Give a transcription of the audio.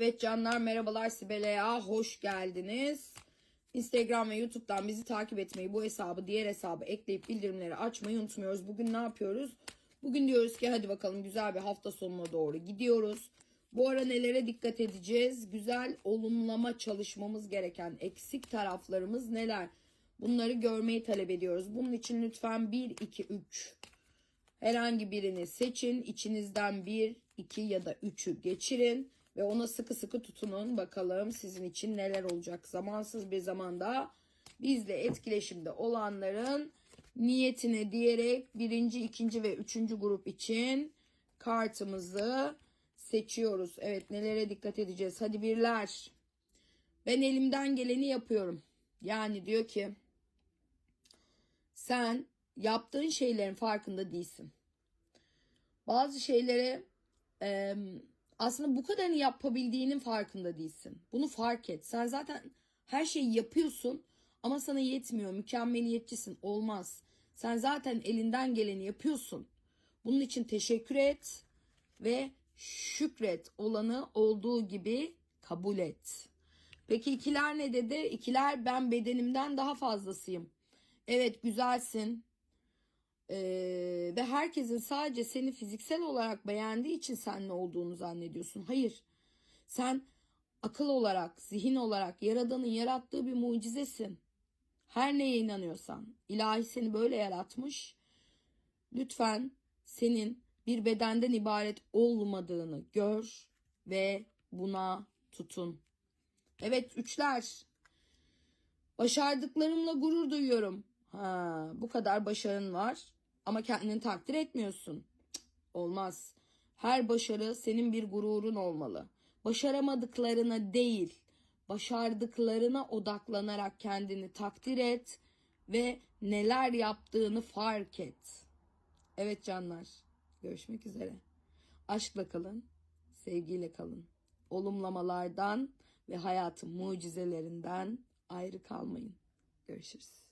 Evet canlar merhabalar Sibel'e hoş geldiniz. Instagram ve YouTube'dan bizi takip etmeyi, bu hesabı, diğer hesabı ekleyip bildirimleri açmayı unutmuyoruz. Bugün ne yapıyoruz? Bugün diyoruz ki hadi bakalım güzel bir hafta sonuna doğru gidiyoruz. Bu ara nelere dikkat edeceğiz? Güzel olumlama çalışmamız gereken eksik taraflarımız neler? Bunları görmeyi talep ediyoruz. Bunun için lütfen 1, 2, 3 Herhangi birini seçin. İçinizden bir, iki ya da üçü geçirin. Ve ona sıkı sıkı tutunun. Bakalım sizin için neler olacak. Zamansız bir zamanda bizle etkileşimde olanların niyetine diyerek birinci, ikinci ve üçüncü grup için kartımızı seçiyoruz. Evet nelere dikkat edeceğiz. Hadi birler. Ben elimden geleni yapıyorum. Yani diyor ki sen yaptığın şeylerin farkında değilsin. Bazı şeylere e, aslında bu kadarını yapabildiğinin farkında değilsin. Bunu fark et. Sen zaten her şeyi yapıyorsun ama sana yetmiyor. Mükemmeliyetçisin. Olmaz. Sen zaten elinden geleni yapıyorsun. Bunun için teşekkür et ve şükret. Olanı olduğu gibi kabul et. Peki ikiler ne dedi? İkiler ben bedenimden daha fazlasıyım. Evet güzelsin. Ee, ve herkesin sadece seni fiziksel olarak beğendiği için sen ne olduğunu zannediyorsun. Hayır. Sen akıl olarak, zihin olarak Yaradan'ın yarattığı bir mucizesin. Her neye inanıyorsan, ilahi seni böyle yaratmış. Lütfen senin bir bedenden ibaret olmadığını gör ve buna tutun. Evet üçler. Başardıklarımla gurur duyuyorum. Ha, bu kadar başarın var ama kendini takdir etmiyorsun. Cık, olmaz. Her başarı senin bir gururun olmalı. Başaramadıklarına değil, başardıklarına odaklanarak kendini takdir et ve neler yaptığını fark et. Evet canlar, görüşmek üzere. Aşkla kalın, sevgiyle kalın. Olumlamalardan ve hayatın mucizelerinden ayrı kalmayın. Görüşürüz.